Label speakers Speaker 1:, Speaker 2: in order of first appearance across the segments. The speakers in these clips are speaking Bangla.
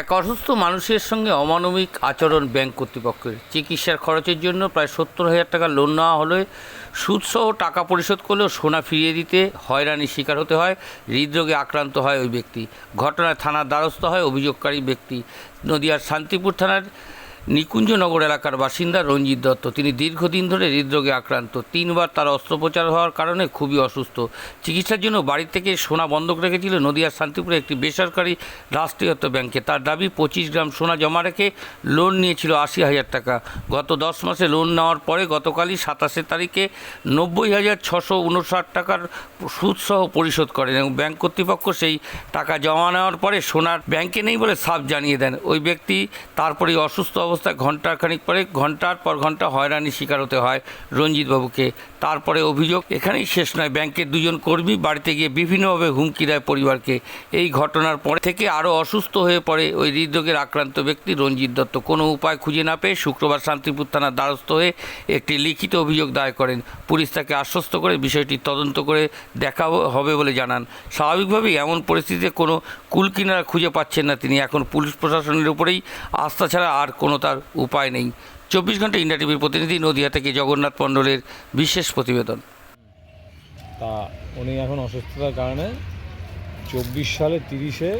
Speaker 1: এক অসুস্থ মানুষের সঙ্গে অমানবিক আচরণ ব্যাংক কর্তৃপক্ষের। চিকিৎসার খরচের জন্য প্রায় সত্তর হাজার টাকা লোন নেওয়া হলে সুদসহ টাকা পরিশোধ করলেও সোনা ফিরিয়ে দিতে হয়রানির শিকার হতে হয়, হৃদরোগে আক্রান্ত হয় ওই ব্যক্তি। ঘটনায় থানার দ্বারস্থ হয় অভিযোগকারী ব্যক্তি। নদিয়ার শান্তিপুর থানার নিকুঞ্জনগর এলাকার বাসিন্দা রঞ্জিত দত্ত। তিনি দীর্ঘদিন ধরে হৃদরোগে আক্রান্ত। তিনবার তার অস্ত্রোপচার হওয়ার কারণে খুবই অসুস্থ। চিকিৎসার জন্য বাড়ি থেকে সোনা বন্ধক রেখেছিল নদিয়ার শান্তিপুরে একটি বেসরকারি রাষ্ট্রীয়ত্ব ব্যাংকে। তার দাবি, পঁচিশ গ্রাম সোনা জমা রেখে লোন নিয়েছিল আশি হাজার টাকা। গত দশ মাসে লোন নেওয়ার পরে গতকালই সাতাশে তারিখে নব্বই হাজার ছশো উনষাট টাকার সুদসহ পরিশোধ করেন এবং ব্যাংক কর্তৃপক্ষ সেই টাকা জমা নেওয়ার পরে সোনার ব্যাংকে নেই বলে সাফ জানিয়ে দেন। ওই ব্যক্তি তারপরেই অসুস্থ অবস্থায় ঘণ্টার খানিক পরে, ঘণ্টার পর ঘণ্টা হয়রানির শিকার হতে হয় রঞ্জিতবাবুকে তারপরে অভিযোগ এখানেই শেষ নয়, ব্যাংকের দুজন কর্মী বাড়িতে গিয়ে বিভিন্নভাবে হুমকি দেয় পরিবারকে। এই ঘটনার পর থেকে আরও অসুস্থ হয়ে পড়ে ওই হৃদরোগের আক্রান্ত ব্যক্তি রঞ্জিত দত্ত। কোনো উপায় খুঁজে না পেয়ে শুক্রবার শান্তিপুর থানার দ্বারস্থ হয়ে একটি লিখিত অভিযোগ দায়ের করেন। পুলিশ তাকে আশ্বস্ত করে বিষয়টি তদন্ত করে দেখা হবে বলে জানান। স্বাভাবিকভাবেই এমন পরিস্থিতিতে কোনো কুলকিনারা খুঁজে পাচ্ছেন না তিনি। এখন পুলিশ প্রশাসনের উপরেই আস্থা ছাড়া আর কোনো তার উপায় নেই। চব্বিশ ঘণ্টা ইন্ডিয়া টিভির প্রতিনিধি নদিয়া থেকে জগন্নাথ মণ্ডলের বিশেষ প্রতিবেদন।
Speaker 2: তা উনি এখন অসুস্থতার কারণে চব্বিশ সালে তিরিশে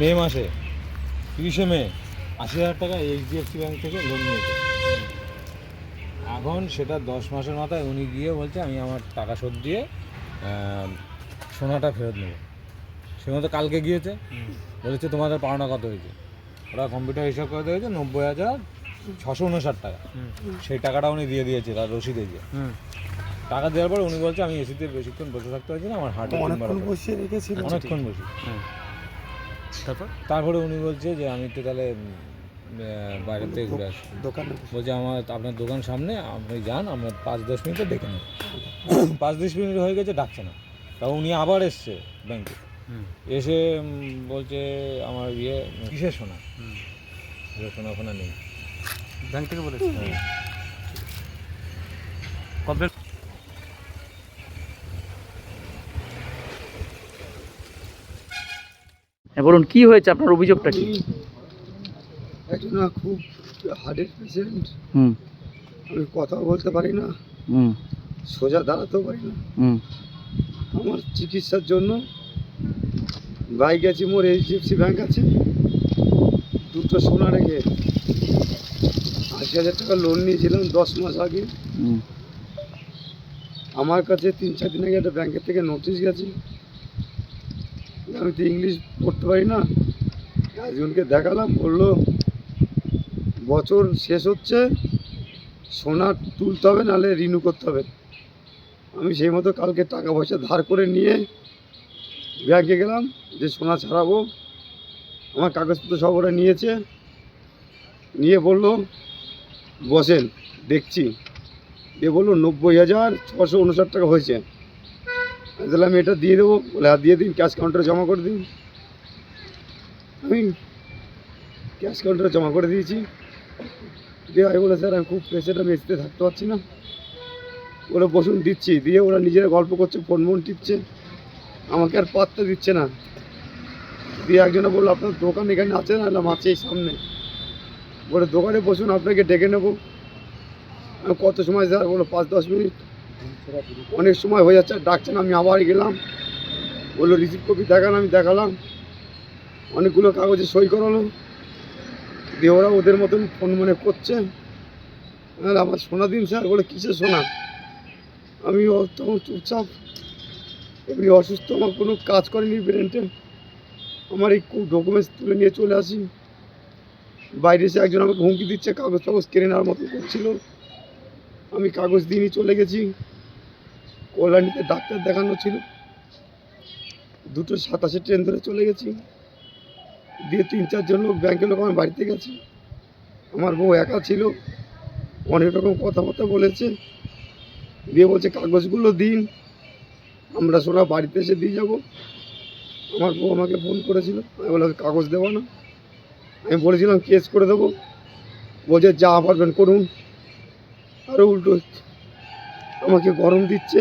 Speaker 2: মে মাসে তিরিশে মে আশি হাজার টাকা এইচডিএফসি ব্যাঙ্ক থেকে লোন নিয়েছে। এখন সেটা দশ মাসের মাথায় উনি গিয়ে বলছে আমি আমার টাকা শোধ দিয়ে সোনাটা ফেরত নেব। সে মতো কালকে গিয়েছে। বলেছে তোমাদের পাওনা কত হয়েছে? ওরা কম্পিউটার হিসাব করে দিয়েছে নব্বই হাজার ছশো উনষাট টাকা। সেই টাকাটা উনি দিয়ে দিয়েছে তার রসিদে দিয়ে টাকা দেওয়ার পর উনি বলছে আমি এসিতে বেশিক্ষণ বসে থাকতে পারছি না আমার হার্টে
Speaker 3: অনেকক্ষণ বসিয়ে রেখেছিল
Speaker 2: অনেকক্ষণ বসি
Speaker 1: তারপর?
Speaker 2: তারপরে উনি বলছে যে আমি তো তাহলে বাইরের থেকে ঘুরে আসি।
Speaker 3: দোকানে
Speaker 2: বলছে আমার আপনার দোকান সামনে আপনি যান আমরা পাঁচ দশ মিনিটে ডেকে নেব। পাঁচ দশ মিনিট হয়ে গেছে ডাকছে না। তা উনি আবার এসছে ব্যাংকে এসে বলছে আমার ইয়ে কিসের সোনা? সোনা ফোনা নেই।
Speaker 1: ব্যাংক থেকে বলেছে। কমপ্লেন হ্যাঁ বলুন কি হয়েছে? আপনার অভিযোগটা কি?
Speaker 3: একজন খুব হার্টের পেশেন্ট
Speaker 1: হুম।
Speaker 3: আমি কথাও বলতে পারি না।
Speaker 1: হুম।
Speaker 3: সোজা দাঁড়াতেও পারি না।
Speaker 1: হুম।
Speaker 3: আমার চিকিৎসার জন্য বাই গেছি মোর এইচডিএফসি ব্যাংক আছে। দুটো সোনা রেখে আশি হাজার টাকা লোন নিয়েছিলাম দশ মাস আগে। আমার কাছে তিন চার দিন আগে একটা ব্যাংকের থেকে নোটিশ গেছে। আমি তো ইংলিশ পড়তে পারি না। একজনকে দেখালাম বলল বছর শেষ হচ্ছে সোনা তুলতে হবে নাহলে রিনিউ করতে হবে। আমি সেই মতো কালকে টাকা পয়সা ধার করে নিয়ে ব্যাংকে গেলাম, যে সোনা ছাড়াবো। আমার কাগজপত্র সব ওরা নিয়েছে। নিয়ে বলল, বসেন, দেখছি। দিয়ে বলল, নব্বই হাজার ছশো উনষাট টাকা হয়েছে। তাহলে আমি এটা দিয়ে দেবো। বলে হ্যাঁ দিয়ে দিন ক্যাশ কাউন্টারে জমা করে দিন। আমি ক্যাশ কাউন্টারে জমা করে দিয়েছি। দিয়ে আমি বলে স্যার, আমি খুব প্রেসেন্ট আমি এসিতে থাকতে পারছি না। বলে, বসুন, দিচ্ছি। দিয়ে ওরা নিজেরা গল্প করছে, ফোন ফোন টিপছে। আমাকে আর পাত্তা দিচ্ছে না। দিয়ে একজনে বলল, আপনার দোকান এখানে আছে না? না আছে এই সামনে। বলে, দোকানে বসুন, আপনাকে ডেকে নেব। কত সময় স্যার বলো, পাঁচ দশ মিনিট। অনেক সময় হয়ে যাচ্ছে, ডাকছেন, আমি আবার গেলাম। বলল রিসিভ কপি দেখান, আমি দেখালাম। অনেকগুলো কাগজে সই করালো। দিয়ে ওরা ওদের মতন ফোন মনে করছে। আমার সোনা দিন স্যার। বলে, কিসের সোনা? আমি তখন চুপচাপ এমনি অসুস্থ, আমার কোনো কাজ করেনি ব্রেনটে। আমার এই ডকুমেন্টস তুলে নিয়ে চলে আসি। বাইরে এসে একজন আমাকে হুমকি দিচ্ছে, কাগজ টাগজ কেড়ে নেওয়ার মতো করছিল। আমি কাগজ দিয়ে চলে গেছি। কল্যাণীতে ডাক্তার দেখানো ছিল। দুটো সাতাশে ট্রেন ধরে চলে গেছি। দিয়ে তিন চারজন লোক, ব্যাংকের লোক আমার বাড়িতে গেছে। আমার বউ একা ছিল। অনেক রকম কথাবার্তা বলেছে। দিয়ে বলছে, কাগজগুলো দিন। আমরা সোনা বাড়িতে এসে দিয়ে যাব। আমার বউ আমাকে ফোন করেছিল আমি বললাম কাগজ দেবো না? আমি বলেছিলাম কেস করে দেবো। বলছে যা পারবেন করুন। আরও উল্টো আমাকে গরম দিচ্ছে।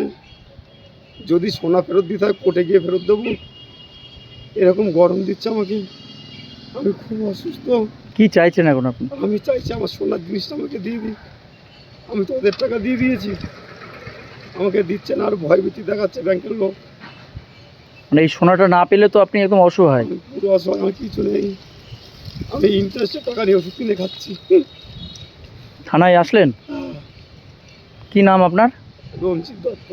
Speaker 3: যদি সোনা ফেরত দিতে হয় কোর্টে গিয়ে ফেরত দেবো। এরকম গরম দিচ্ছে আমাকে। আমি খুব অসুস্থ।
Speaker 4: কি চাইছেন এখন আপনি?
Speaker 3: আমি চাইছি আমার সোনার জিনিসটা আমাকে দিয়ে দিই আমি তো ওদের টাকা দিয়ে দিয়েছি। আমাকে দিচ্ছে না আর ভয়ভীতি দেখাচ্ছে ব্যাংকের লোক।
Speaker 4: মানে এই সোনাটা না পেলে তো আপনি একদম অসহায়।
Speaker 3: আমি পুরো অসহায় আমার কিছু নেই। আমি ইন্টারেস্টের টাকা নিয়ে ওষুধ কিনে খাচ্ছি।
Speaker 4: থানায় আসলেন? কি নাম আপনার?
Speaker 3: রঞ্জিত দত্ত।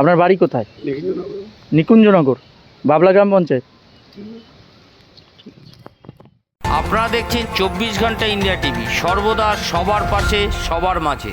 Speaker 4: আপনার বাড়ি কোথায়? নিকুঞ্জনগর বাবলা গ্রাম পঞ্চায়েত।
Speaker 1: আপনারা দেখছেন চব্বিশ ঘণ্টা ইন্ডিয়া টিভি সর্বদা সবার পাশে সবার মাঝে।